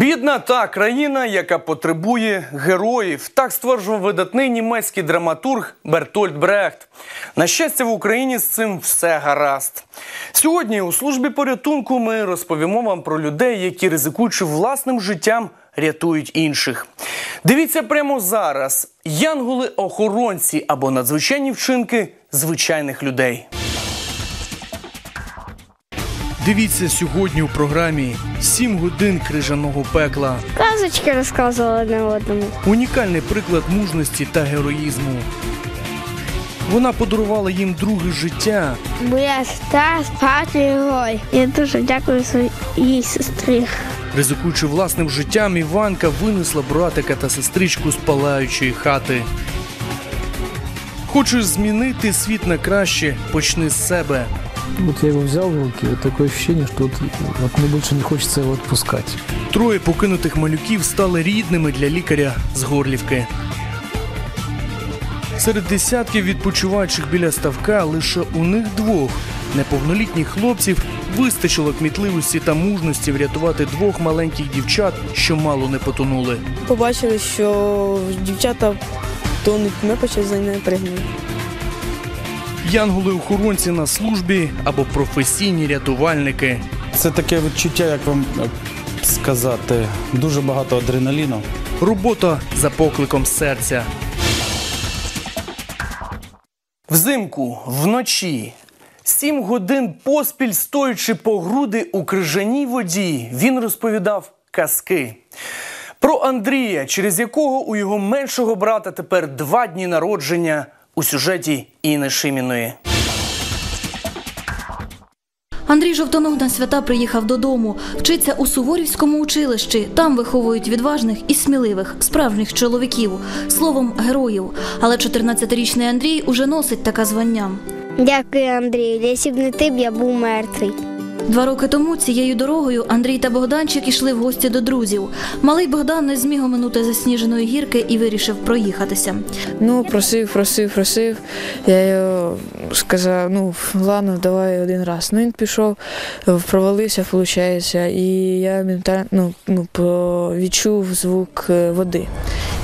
Бідна та країна, яка потребує героїв, так стверджував видатний німецький драматург Бертольд Брехт. На щастя, в Україні з цим все гаразд. Сьогодні у службі порятунку ми розповімо вам про людей, які ризикуючи власним життям, рятують інших. Дивіться прямо зараз: янголи-охоронці або надзвичайні вчинки звичайних людей. Дивіться сьогодні у програмі «7 годин крижаного пекла. Казочки розказували одне одному. Унікальний приклад мужності та героїзму. Вона подарувала їм друге життя. Моя сестра спати герой. Я дуже дякую своїй сестрі. Ризикуючи власним життям, Іванка винесла братика та сестричку з палаючої хати. Хочеш змінити світ на краще, почни з себе. Вот я его взял в руки, вот такое ощущение, что вот, вот мне больше не хочется его отпускать. Троє покинутих малюків стали рідними для лікаря з Горлівки. Серед десятків відпочиваючих біля ставка лише у них двох неповнолітніх хлопців вистачило кмітливості та мужності врятувати двох маленьких дівчат, що мало не потонули. Побачили, що дівчата тонуть, ми почали за ними пригнути. Янголи-охоронці на службі або професійні рятувальники. Це таке відчуття, як вам е, сказати, дуже багато адреналіну. Робота за покликом серця. Взимку, вночі, сім годин поспіль стоячи по груди у крижаній воді, він розповідав казки. Про Андрія, через якого у його меншого брата тепер два дні народження у сюжеті Інни Шиміної. Андрій Жовтоног на свята приїхав додому. Вчиться у Суворівському училищі. Там виховують відважних і сміливих, справжніх чоловіків, словом, героїв. Але 14-річний Андрій уже носить таке звання. Дякую, Андрію. Якщо б не ти б я був мертвий. Два роки тому цією дорогою Андрій та Богданчик ішли в гості до друзів. Малий Богдан не зміг оминути засніженої гірки і вирішив проїхатися. Ну, просив, просив, просив. Я його сказав, ну ладно, давай один раз. Ну він пішов, провалився, виходить, і я ментально ну, ну, відчув звук е, води.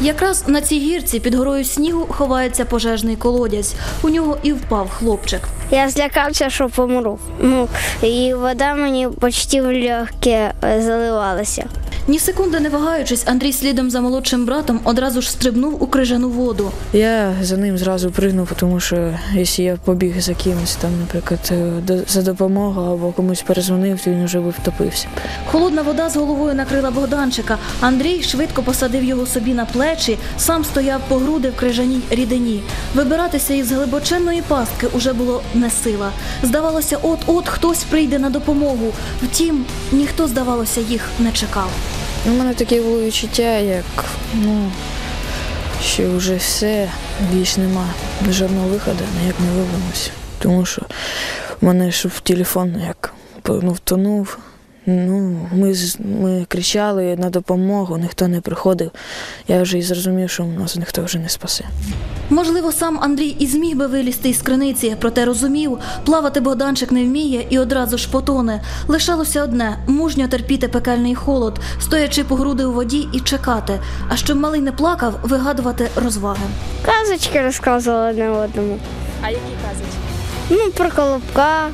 Якраз на цій гірці під горою снігу ховається пожежний колодязь. У нього і впав хлопчик. Я злякався, що помру. Ну, і вода мені почти в легке е, заливалася. Ні секунди не вагаючись, Андрій слідом за молодшим братом одразу ж стрибнув у крижану воду. Я за ним зразу пригнув, тому що якщо я побіг за кимось, там, наприклад, е, до- за допомогою або комусь перезвонив, то він вже би втопився. Холодна вода з головою накрила Богданчика. Андрій швидко посадив його собі на плечі, сам стояв по груди в крижаній рідині. Вибиратися із глибоченної пастки уже було не сила. Здавалося, от-от хтось прийде на допомогу. Втім, ніхто, здавалося, їх не чекав. У мене таке було відчуття, як ну, що вже все, більш нема жодного виходу, ніяк не виберемося. Тому що в мене ж в телефон як ну, втонув. Ну, ми, з- ми кричали на допомогу, ніхто не приходив. Я вже і зрозумів, що нас ніхто вже не спасе. Можливо, сам Андрій і зміг би вилізти із криниці, проте розумів, плавати Богданчик не вміє і одразу ж потоне. Лишалося одне мужньо терпіти пекельний холод, стоячи по груди у воді і чекати. А щоб малий не плакав, вигадувати розваги. Казочки розказували одне одному. А які казочки? Ну, про колобка,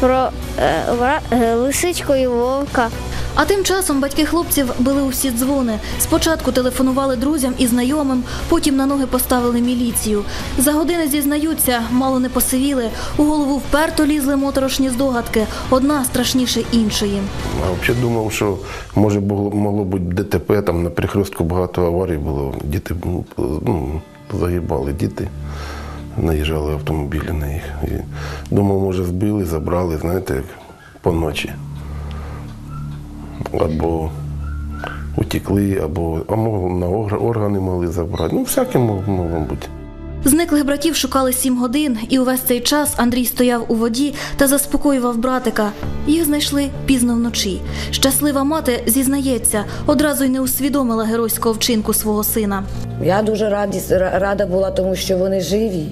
про е, е, лисичку і вовка. А тим часом батьки хлопців били усі дзвони. Спочатку телефонували друзям і знайомим, потім на ноги поставили міліцію. За години зізнаються, мало не посивіли. У голову вперто лізли моторошні здогадки, одна страшніше іншої. А взагалі думав, що може було, могло бути ДТП, там на перехрестку багато аварій було. Діти ну, загибали діти, наїжджали автомобілі на їх. І думав, може збили, забрали, знаєте, як по ночі. Або утекли, або а мов, на органи могли забрати. Ну, всяке мог- могло бути. Зниклих братів шукали сім годин, і увесь цей час Андрій стояв у воді та заспокоював братика. Їх знайшли пізно вночі. Щаслива мати зізнається, одразу й не усвідомила геройського вчинку свого сина. Я дуже раді, рада була, тому що вони живі.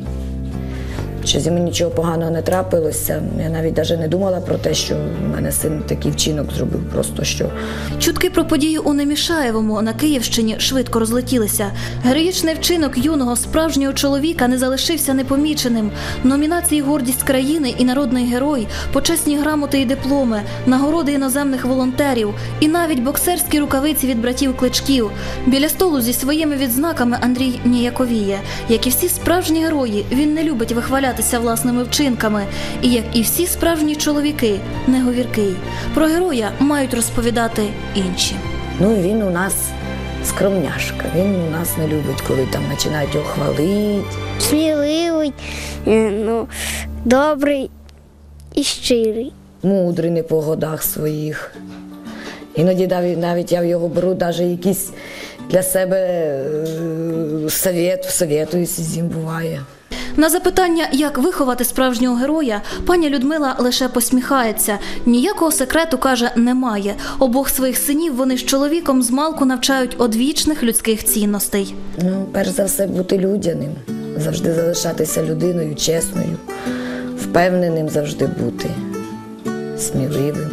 Що зі мною нічого поганого не трапилося. Я навіть навіть не думала про те, що в мене син такий вчинок зробив. Просто що Чутки про подію у Немішаєвому на Київщині швидко розлетілися. Героїчний вчинок юного справжнього чоловіка не залишився непоміченим. Номінації Гордість країни і народний герой, почесні грамоти і дипломи, нагороди іноземних волонтерів і навіть боксерські рукавиці від братів кличків. Біля столу зі своїми відзнаками Андрій ніяковіє. Як і всі справжні герої, він не любить вихвалятися власними вчинками. І як і всі справжні чоловіки, не говіркий. Про героя мають розповідати інші. ну і він у нас скромняшка. Він у нас не любить, коли там починають його хвалити. Сміливий, е, ну, добрий і щирий. мудрий не по годах своїх. Іноді навіть, навіть я в його беру навіть якісь для себе е, совет, советуюся з ним буває. На запитання, як виховати справжнього героя, пані Людмила лише посміхається. Ніякого секрету каже, немає. Обох своїх синів вони з чоловіком з малку навчають одвічних людських цінностей. Ну, перш за все, бути людяним, завжди залишатися людиною, чесною, впевненим завжди бути, сміливим,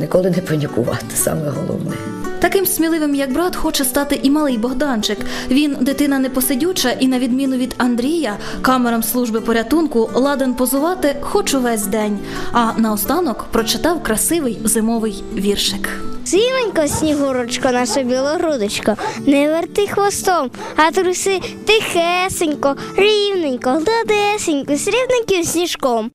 ніколи не панікувати, саме головне. Таким сміливим, як брат, хоче стати і малий Богданчик. Він дитина непосидюча і, на відміну від Андрія, камерам служби порятунку ладен позувати хоч увесь день. А наостанок прочитав красивий зимовий віршик. Сівенько, снігурочко, наша білогрудочко, не верти хвостом, а труси тихесенько, рівненько, гладесенько, срібненьким сніжком.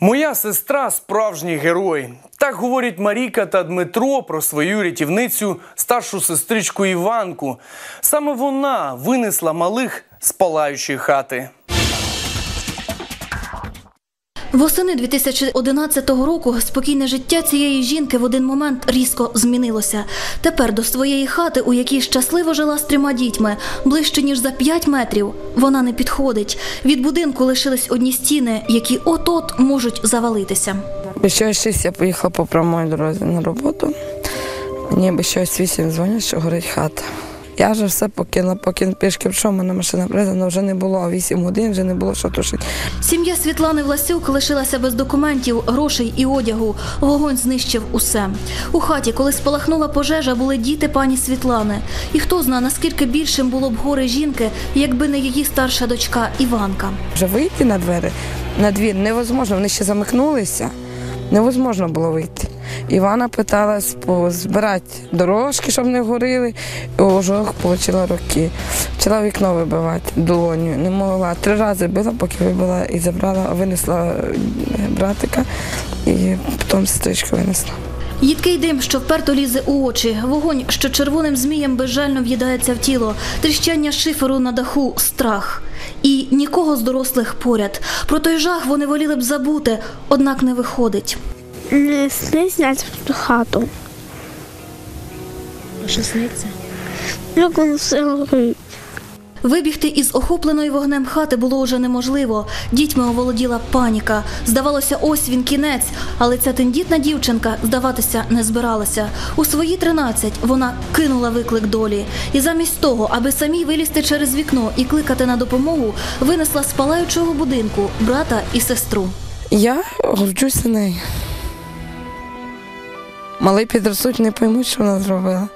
Моя сестра справжній герой. Так говорять Маріка та Дмитро про свою рятівницю, старшу сестричку Іванку. Саме вона винесла малих з палаючої хати. Восени 2011 року спокійне життя цієї жінки в один момент різко змінилося. Тепер до своєї хати, у якій щасливо жила з трьома дітьми, ближче ніж за 5 метрів, вона не підходить. Від будинку лишились одні стіни, які от-от можуть завалитися. Чогось шість я поїхала по прямій дорозі на роботу. Без щось вісім дзвонять, що горить хата. Я вже все покинула, поки пішки прийшов, мене машина призвана вже не було, а вісім годин вже не було що тушити. Сім'я Світлани Власюк лишилася без документів, грошей і одягу. Вогонь знищив усе. У хаті, коли спалахнула пожежа, були діти пані Світлани. І хто зна, наскільки більшим було б горе жінки, якби не її старша дочка Іванка. Вже вийти на двері, на двір невозможно, вони ще замикнулися. Невозможно було вийти. Івана питалась збирати дорожки, щоб не горіли, і ожог отримала роки. Почала вікно вибивати долоню. Не могла. Три рази била, поки вибила і забрала, винесла е, братика і потім сестричку винесла. Їдкий дим, що вперто лізе у очі, вогонь, що червоним змієм безжально в'їдається в тіло, тріщання шиферу на даху, страх. І нікого з дорослих поряд. Про той жах вони воліли б забути, однак не виходить. Не сниться в хату. Що сниться? Як воно все горить. Вибігти із охопленої вогнем хати було уже неможливо. Дітьми оволоділа паніка. Здавалося, ось він кінець, але ця тендітна дівчинка здаватися не збиралася. У свої 13 вона кинула виклик долі. І замість того, аби самій вилізти через вікно і кликати на допомогу, винесла з палаючого будинку брата і сестру. Я горджуся нею. Малий підростуть, не поймуть, що вона зробила.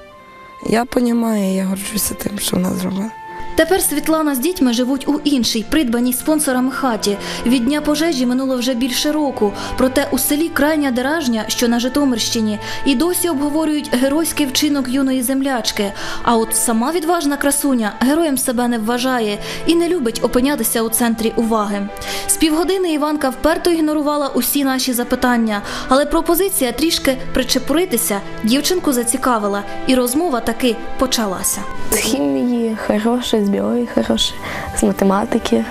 Я розумію, я горджуся тим, що вона зробила. Тепер Світлана з дітьми живуть у іншій, придбаній спонсорами хаті. Від дня пожежі минуло вже більше року. Проте у селі Крайня Деражня, що на Житомирщині, і досі обговорюють геройський вчинок юної землячки. А от сама відважна красуня героєм себе не вважає і не любить опинятися у центрі уваги. З півгодини Іванка вперто ігнорувала усі наші запитання, але пропозиція трішки причепуритися дівчинку зацікавила, і розмова таки почалася. З хімії хороше, з біології хороше, з математики,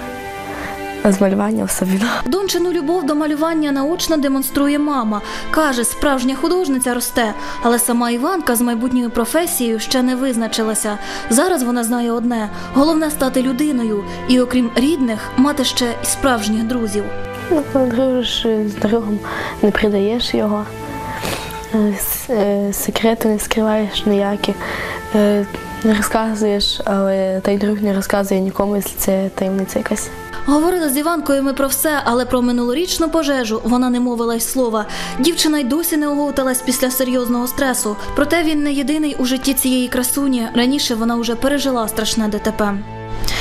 з малювання особливо. Дончину любов до малювання наочно демонструє мама. Каже, справжня художниця росте, але сама Іванка з майбутньою професією ще не визначилася. Зараз вона знає одне: головне стати людиною, і окрім рідних, мати ще й справжніх друзів. Ну, дружиш з другом, не придаєш його, е, е, секрети не скриваєш ніякі. Не розказуєш, але той друг не розказує нікому, якщо це таємниця якась. Говорили з Іванкою ми про все, але про минулорічну пожежу вона не мовила й слова. Дівчина й досі не оговталась після серйозного стресу. Проте він не єдиний у житті цієї красуні. Раніше вона вже пережила страшне ДТП.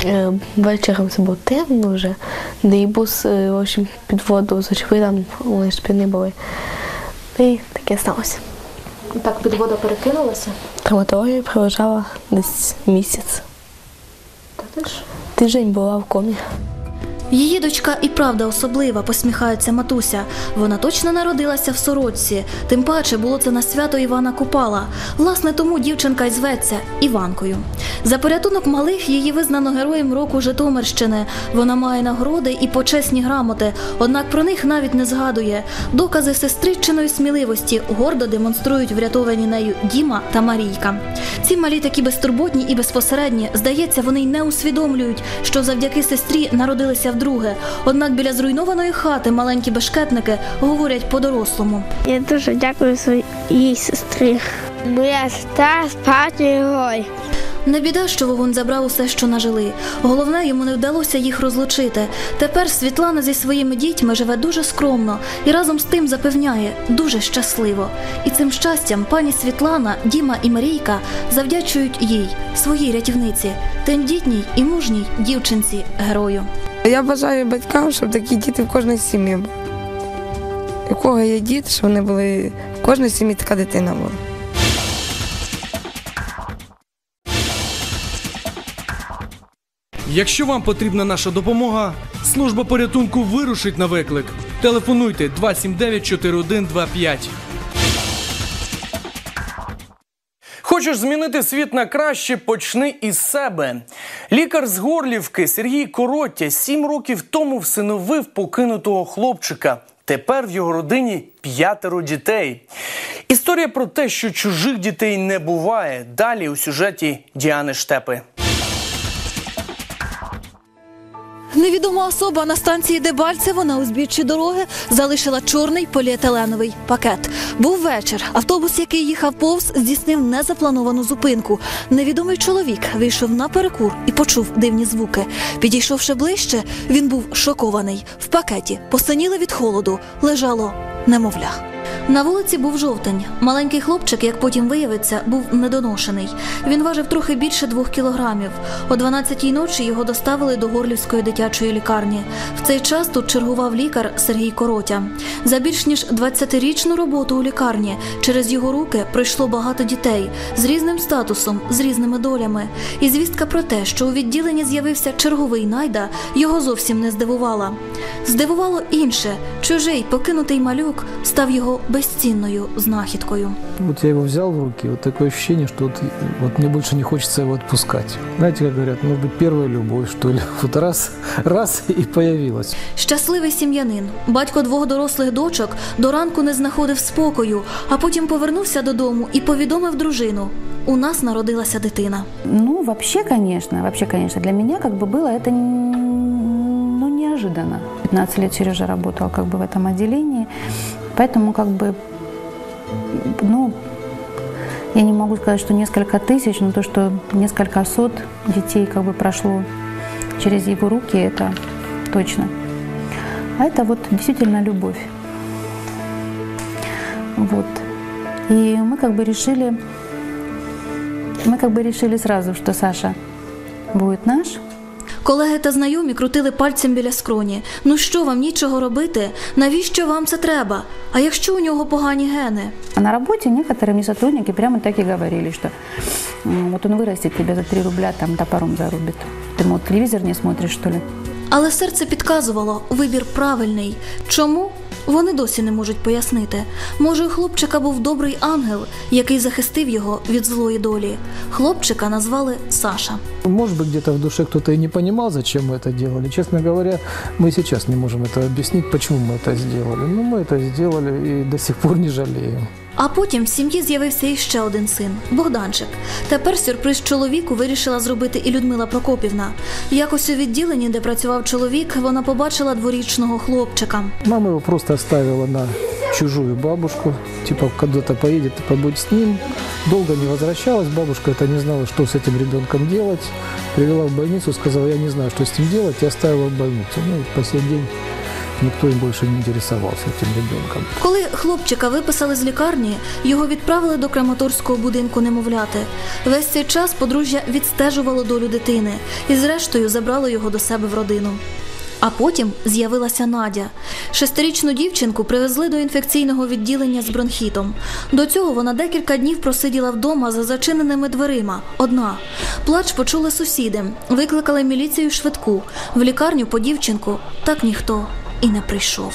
Е, Вечором це було темно вже, де і бус е, в общем, під воду зачепив, там ж півни були. І таке сталося. Так під воду перекинулася. Травматологія пролежала десь місяць. Та ти ж. Тиждень була в комі. Її дочка і правда особлива, посміхається матуся. Вона точно народилася в сорочці. Тим паче було це на свято Івана Купала. Власне, тому дівчинка й зветься Іванкою. За порятунок малих її визнано героєм року Житомирщини. Вона має нагороди і почесні грамоти, однак про них навіть не згадує. Докази сестричиної сміливості гордо демонструють врятовані нею Діма та Марійка. Ці малі такі безтурботні і безпосередні, здається, вони й не усвідомлюють, що завдяки сестрі народилися вдруге. Однак біля зруйнованої хати маленькі бешкетники говорять по-дорослому. Я дуже дякую своїй сестрі. Моя сестра справжній герой. Не біда, що вогонь забрав усе, що нажили. Головне, йому не вдалося їх розлучити. Тепер Світлана зі своїми дітьми живе дуже скромно і разом з тим запевняє дуже щасливо. І цим щастям пані Світлана, Діма і Марійка завдячують їй, своїй рятівниці, тендітній і мужній дівчинці герою. Я бажаю батькам, щоб такі діти в кожній сім'ї були. У кого є діти, щоб вони були в кожній сім'ї така дитина була. Якщо вам потрібна наша допомога, служба порятунку вирушить на виклик. Телефонуйте 279 4125. Хочеш змінити світ на краще, почни із себе. Лікар з Горлівки Сергій Короття сім років тому всиновив покинутого хлопчика. Тепер в його родині п'ятеро дітей. Історія про те, що чужих дітей не буває. Далі у сюжеті Діани Штепи. Невідома особа на станції Дебальцево на узбіччі дороги залишила чорний поліетиленовий пакет. Був вечір. Автобус, який їхав повз, здійснив незаплановану зупинку. Невідомий чоловік вийшов на перекур і почув дивні звуки. Підійшовши ближче, він був шокований. В пакеті посиніли від холоду, лежало немовля. На вулиці був жовтень. Маленький хлопчик, як потім виявиться, був недоношений. Він важив трохи більше двох кілограмів. О 12-й ночі його доставили до Горлівської дитячої лікарні. В цей час тут чергував лікар Сергій Коротя. За більш ніж 20-річну роботу у лікарні через його руки прийшло багато дітей з різним статусом, з різними долями. І звістка про те, що у відділенні з'явився черговий найда, його зовсім не здивувала. Здивувало інше: чужий покинутий малюк став його безцінною знахідкою. Вот я его взял в руки, вот такое ощущение, что вот, вот мне больше не хочется его отпускать. Знаете, как говорят, может быть, первая любовь, что ли. Вот раз, раз и появилась. Щасливий сім'янин, батько двох дорослих дочок до ранку не знаходив спокою, а потім повернувся додому і повідомив дружину: у нас народилася дитина. Ну, вообще, конечно, вообще, конечно, для меня как бы было это н- ну, неожиданно. 15 лет Сережа работал как бы в этом отделении, Поэтому как бы, ну, я не могу сказать, что несколько тысяч, но то, что несколько сот детей как бы прошло через его руки, это точно. А это вот действительно любовь. Вот. И мы как бы решили, мы как бы решили сразу, что Саша будет наш. Колеги та знайомі крутили пальцем біля скроні. Ну що вам нічого робити? Навіщо вам це треба? А якщо у нього погані гени? А на работе некоторые мне сотрудники прямо так и говорили, что м, вот он вырастет тебя за 3 рубля, там топором зарубит. Ты, мол, телевизор не смотришь, что ли? Але серце підказувало, вибір правильний. Чому? Вони досі не можуть пояснити. Може, у хлопчика був добрий ангел, який захистив його від злої долі. Хлопчика назвали Саша. Может быть, где-то в душе кто-то и не понимал, зачем мы это делали. Честно говоря, мы сейчас не можем это объяснить, почему мы это сделали. Но мы это сделали и до сих пор не жалеем. А потім в сім'ї з'явився іще один син Богданчик. Тепер сюрприз чоловіку вирішила зробити і Людмила Прокопівна. Якось у відділенні, де працював чоловік, вона побачила дворічного хлопчика. Мама его просто оставила на чужую бабушку, типа куда-то поедет и побудь с ним. Долго не возвращалась, бабушка это не знала, что с этим ребенком делать. Привела в больницу, сказала, я не знаю, что с ним делать, и оставила в больницу. Ну по сей день никто им больше не интересовался этим ребенком. Коли хлопчика виписали з лікарні, його відправили до краматорського будинку немовляти. Весь цей час подружжя відстежувало долю дитини і, зрештою, забрало його до себе в родину. А потім з'явилася Надя. Шестирічну дівчинку привезли до інфекційного відділення з бронхітом. До цього вона декілька днів просиділа вдома за зачиненими дверима. Одна. Плач почули сусіди, викликали міліцію швидку. В лікарню по дівчинку так ніхто і не прийшов.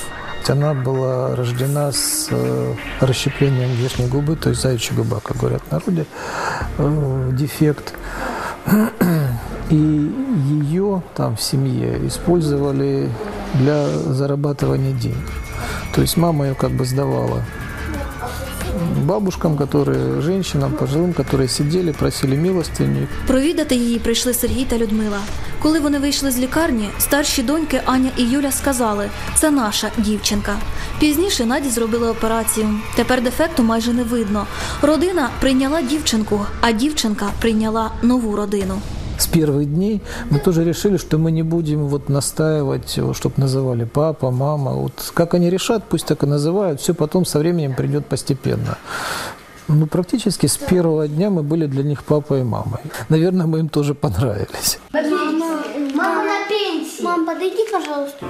Она была рождена с э, расщеплением верхней губы, то есть заячья губа, как говорят в народе, э, дефект. И ее там в семье использовали для зарабатывания денег. То есть мама ее как бы сдавала бабушкам, которые, женщинам, пожилым, которые сидели, просили милостыню. Провідати її прийшли Сергій та Людмила. Коли вони вийшли з лікарні, старші доньки Аня і Юля сказали: це наша дівчинка. Пізніше Наді зробили операцію. Тепер дефекту майже не видно. Родина прийняла дівчинку, а дівчинка прийняла нову родину. С первых дней мы тоже решили, что мы не будем вот настаивать, чтобы называли папа, мама. Вот как они решат, пусть так и называют, все потом со временем придет постепенно. Ну, практически с первого дня мы были для них папой и мамой. Наверное, мы им тоже понравились. Мама на пенсії. Мам, подойди, пожалуйста.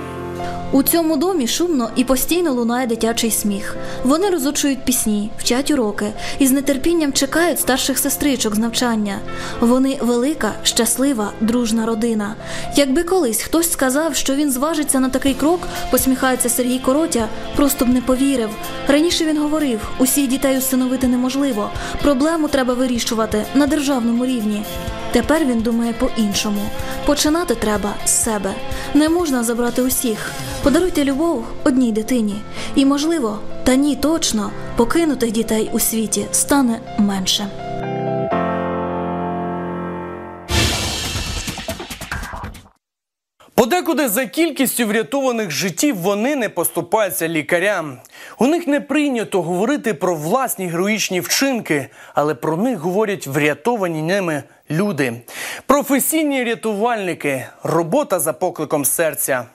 У цьому домі шумно і постійно лунає дитячий сміх. Вони розучують пісні, вчать уроки і з нетерпінням чекають старших сестричок з навчання. Вони велика, щаслива, дружна родина. Якби колись хтось сказав, що він зважиться на такий крок, посміхається Сергій Коротя, просто б не повірив. Раніше він говорив: усіх дітей усиновити неможливо. Проблему треба вирішувати на державному рівні. Тепер він думає по-іншому. Починати треба з себе. Не можна забрати усіх. Подаруйте любов одній дитині. І, можливо, та ні, точно, покинутих дітей у світі стане менше. Подекуди за кількістю врятованих життів вони не поступаються лікарям. У них не прийнято говорити про власні героїчні вчинки, але про них говорять врятовані ними люди. Професійні рятувальники, робота за покликом серця.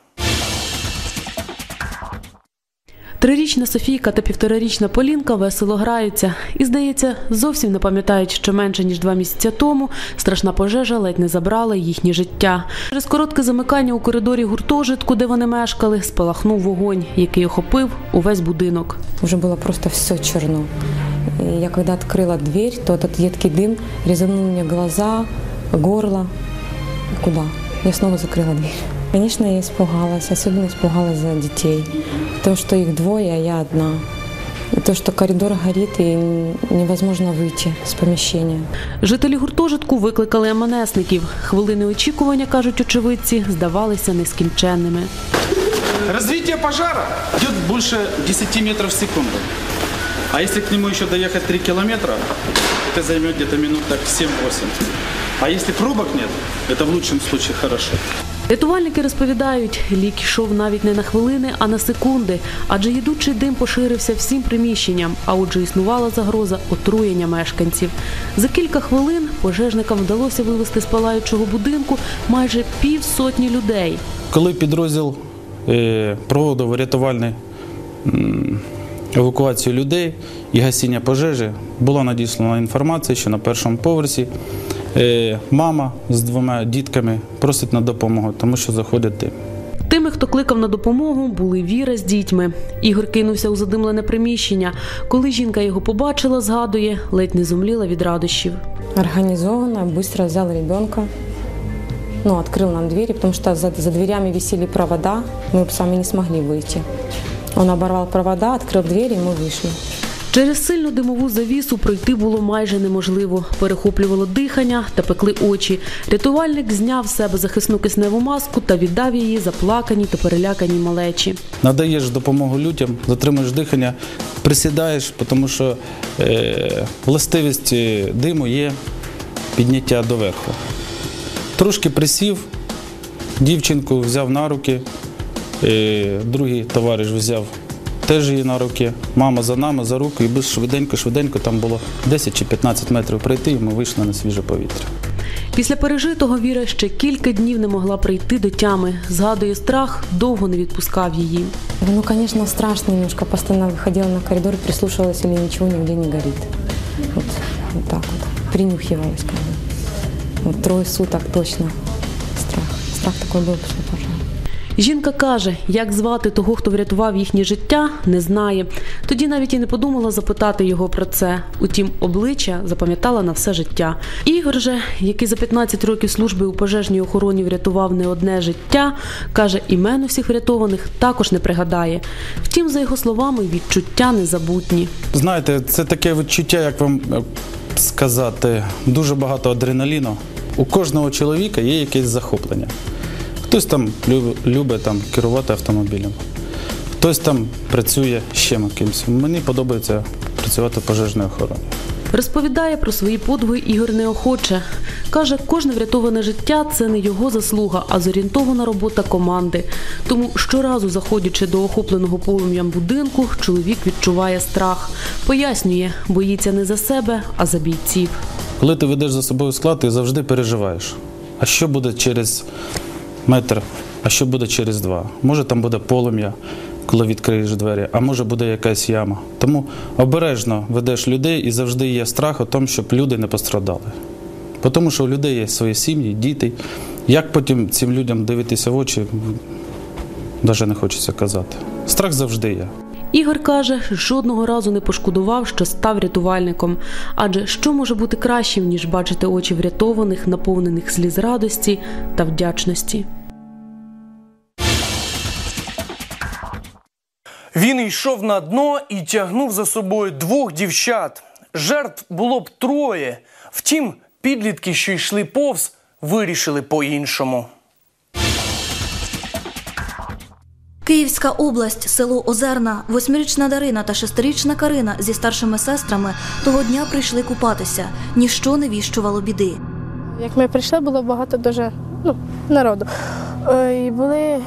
Трирічна Софійка та півторарічна Полінка весело граються і, здається, зовсім не пам'ятають, що менше ніж два місяці тому страшна пожежа ледь не забрала їхнє життя. Через коротке замикання у коридорі гуртожитку, де вони мешкали, спалахнув вогонь, який охопив увесь будинок. Уже было просто все черно. И я когда открыла дверь, то этот едкий дым резанул мне глаза, горло. Куда? Я снова закрыла дверь. Конечно, я испугалась, особенно испугалась за детей. То, что их двое, а я одна. И то, что коридор горит и невозможно выйти с помещения. Жителі гуртожитку викликали МНСників. Хвилини очікування, кажуть очевидці, здавалися нескінченними. Развитие пожара идет больше 10 метров в секунду. А если к нему еще доехать 3 километра, это займет где-то минут так 7-8. А если пробок нет, это в лучшем случае хорошо. Рятувальники розповідають, лік йшов навіть не на хвилини, а на секунди, адже їдучий дим поширився всім приміщенням, а отже існувала загроза отруєння мешканців. За кілька хвилин пожежникам вдалося вивести з палаючого будинку майже півсотні людей. Коли підрозділ е, проводив рятувальну м, евакуацію людей і гасіння пожежі, була надіслана інформація, що на першому поверсі е, мама з двома дітками просить на допомогу, тому що заходить дим. Тими, хто кликав на допомогу, були Віра з дітьми. Ігор кинувся у задимлене приміщення. Коли жінка його побачила, згадує, ледь не зумліла від радощів. Организованно, быстро взял ребенка, ну, открыл нам двери, потому что за, за дверями висели провода, мы сами не смогли выйти. Он оборвал провода, открыл двери, и мы вышли. Через сильну димову завісу пройти було майже неможливо. Перехоплювало дихання та пекли очі. Рятувальник зняв з себе захисну кисневу маску та віддав її заплаканій та переляканій малечі. Надаєш допомогу людям, затримуєш дихання, присідаєш, тому що е, властивість е, диму є підняття доверху. Трошки присів, дівчинку взяв на руки, е, другий товариш взяв теж її на руки. Мама за нами, за руку, і без швиденько, швиденько там було 10 чи 15 метрів пройти, і ми вийшли на свіже повітря. Після пережитого Віра ще кілька днів не могла прийти до тями. Згадує страх, довго не відпускав її. Ну, конечно, страшно немножко. Постоянно выходила на коридор, прислушивалась, или ничего нигде не горит. Вот, вот так вот. Принюхивалась как бы. Вот трое суток точно. Страх. Страх такой был после пожара. Жінка каже, як звати того, хто врятував їхнє життя, не знає. Тоді навіть і не подумала запитати його про це. Утім, обличчя запам'ятала на все життя. Ігор же, який за 15 років служби у пожежній охороні врятував не одне життя, каже, імен усіх врятованих також не пригадає. Втім, за його словами, відчуття незабутні. Знаєте, це таке відчуття, як вам е, сказати, дуже багато адреналіну. У кожного чоловіка є якесь захоплення. Хтось там любить там, керувати автомобілем, хтось там працює ще кимось. Мені подобається працювати в пожежній охороні. Розповідає про свої подвиги Ігор неохоче. Каже, кожне врятоване життя це не його заслуга, а зорієнтована робота команди. Тому щоразу, заходячи до охопленого полум'ям будинку, чоловік відчуває страх. Пояснює, боїться не за себе, а за бійців. Коли ти ведеш за собою склад, ти завжди переживаєш. А що буде через метр, а що буде через два? Може там буде полум'я, коли відкриєш двері, а може буде якась яма. Тому обережно ведеш людей і завжди є страх у тому, щоб люди не пострадали. Тому що у людей є свої сім'ї, діти. Як потім цим людям дивитися в очі, навіть не хочеться казати. Страх завжди є. Ігор каже, жодного разу не пошкодував, що став рятувальником. Адже що може бути кращим, ніж бачити очі врятованих, наповнених сліз радості та вдячності. Він йшов на дно і тягнув за собою двох дівчат. Жертв було б троє. Втім, підлітки, що йшли повз, вирішили по-іншому. Київська область, село Озерна, восьмирічна Дарина та шестирічна Карина зі старшими сестрами того дня прийшли купатися. Ніщо не віщувало біди. Як ми прийшли, було багато дуже ну, народу. Е, І були е,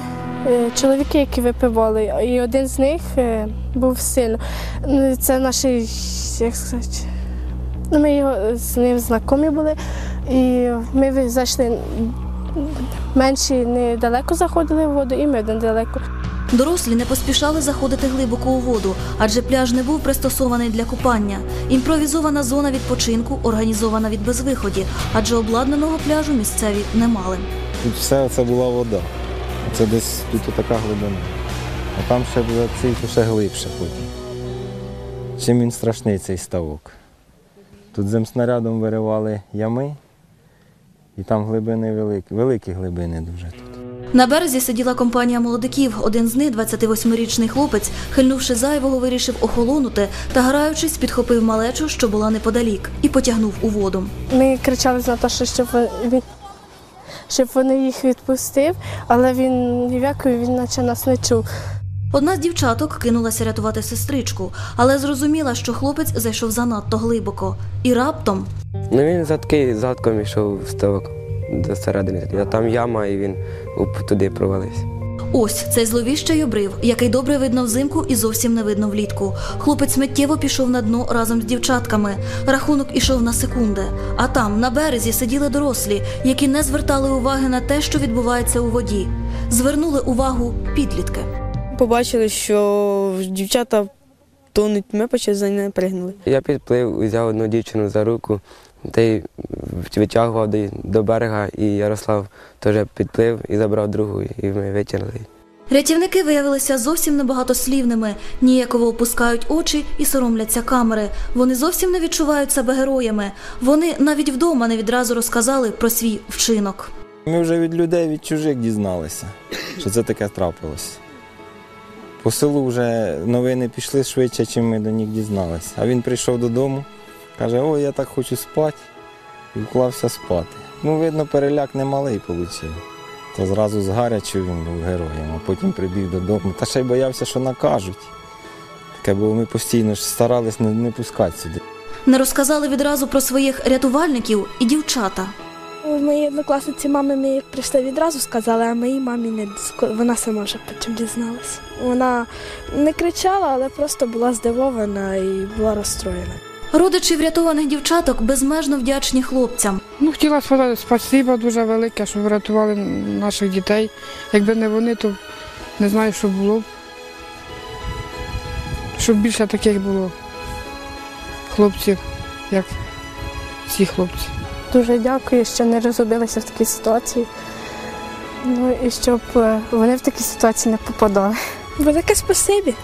чоловіки, які випивали, і один з них е, був син. Ну, Це наш, як сказати, ну, ми його з ним знайомі були, і ми зайшли менші недалеко заходили в воду, і ми недалеко. Дорослі не поспішали заходити глибоко у воду, адже пляж не був пристосований для купання. Імпровізована зона відпочинку організована від безвиході, адже обладнаного пляжу місцеві не мали. Тут все це була вода. Це десь тут така глибина. А там ще буде цей ще глибше потім. Чим він страшний цей ставок. Тут земснарядом виривали ями, і там глибини великі, великі глибини дуже тут. На березі сиділа компанія молодиків. Один з них, 28-річний хлопець, хильнувши зайвого, вирішив охолонути та, граючись, підхопив малечу, що була неподалік, і потягнув у воду. Ми кричали на те, щоб він щоб вони їх відпустив, але він ні в якої він наче нас не чув. Одна з дівчаток кинулася рятувати сестричку, але зрозуміла, що хлопець зайшов занадто глибоко. І раптом Ну він за такий задком йшов в ставок до середини. А там яма, і він туди провалився. ось цей зловіщий обрив, який добре видно взимку і зовсім не видно влітку. Хлопець миттєво пішов на дно разом з дівчатками. Рахунок ішов на секунди. А там, на березі, сиділи дорослі, які не звертали уваги на те, що відбувається у воді. Звернули увагу підлітки. Побачили, що дівчата тонуть, ми почали за нею пригнули. Я підплив, взяв одну дівчину за руку та й витягував до- до берега, і Ярослав теж підплив і забрав другу, і ми витягнули. Рятівники виявилися зовсім небагатослівними, ніяково опускають очі і соромляться камери. Вони зовсім не відчувають себе героями. Вони навіть вдома не відразу розказали про свій вчинок. Ми вже від людей, від чужих дізналися, що це таке трапилось. По селу вже новини пішли швидше, ніж ми до них дізналися. А він прийшов додому, каже, ой, я так хочу спати, і вклався спати. Ну, видно, переляк немалий отримав. То зразу з гарячу він був героєм, а потім прибіг додому. Та ще й боявся, що накажуть. Таке, бо ми постійно ж старались не, не пускати сюди. Не розказали відразу про своїх рятувальників і дівчата. моїй однокласниці мами ми як прийшли відразу сказали, а моїй мамі не вона сама вже потім дізналась. Вона не кричала, але просто була здивована і була розстроєна. Родичі врятованих дівчаток безмежно вдячні хлопцям. Ну, хотіла сказати спасибо дуже велике, що врятували наших дітей. Якби не вони, то не знаю, що було б. Щоб більше таких було хлопців, як ці хлопці. Дуже дякую, що не розгубилися в такій ситуації. Ну і щоб е, вони в такі ситуації не попадали. Велике спасибі.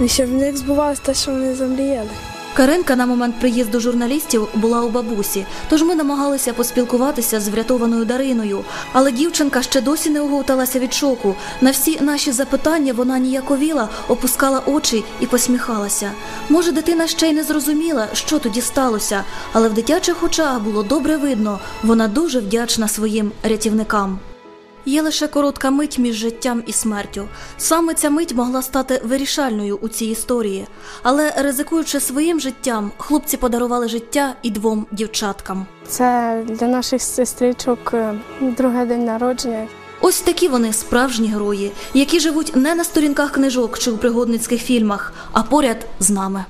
І щоб в них збувалося те, що вони замріяли. Каринка на момент приїзду журналістів була у бабусі, тож ми намагалися поспілкуватися з врятованою Дариною. Але дівчинка ще досі не оговталася від шоку. На всі наші запитання вона ніяковіла, опускала очі і посміхалася. Може, дитина ще й не зрозуміла, що тоді сталося, але в дитячих очах було добре видно, вона дуже вдячна своїм рятівникам. Є лише коротка мить між життям і смертю. Саме ця мить могла стати вирішальною у цій історії. Але ризикуючи своїм життям, хлопці подарували життя і двом дівчаткам. Це для наших сестричок е, другий день народження. Ось такі вони справжні герої, які живуть не на сторінках книжок чи у пригодницьких фільмах, а поряд з нами.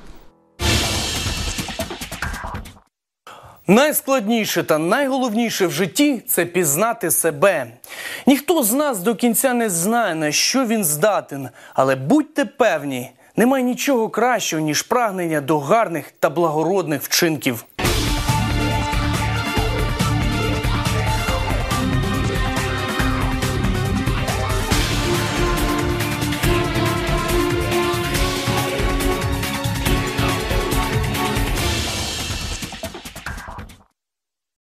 Найскладніше та найголовніше в житті це пізнати себе. Ніхто з нас до кінця не знає, на що він здатен, але будьте певні, немає нічого кращого, ніж прагнення до гарних та благородних вчинків.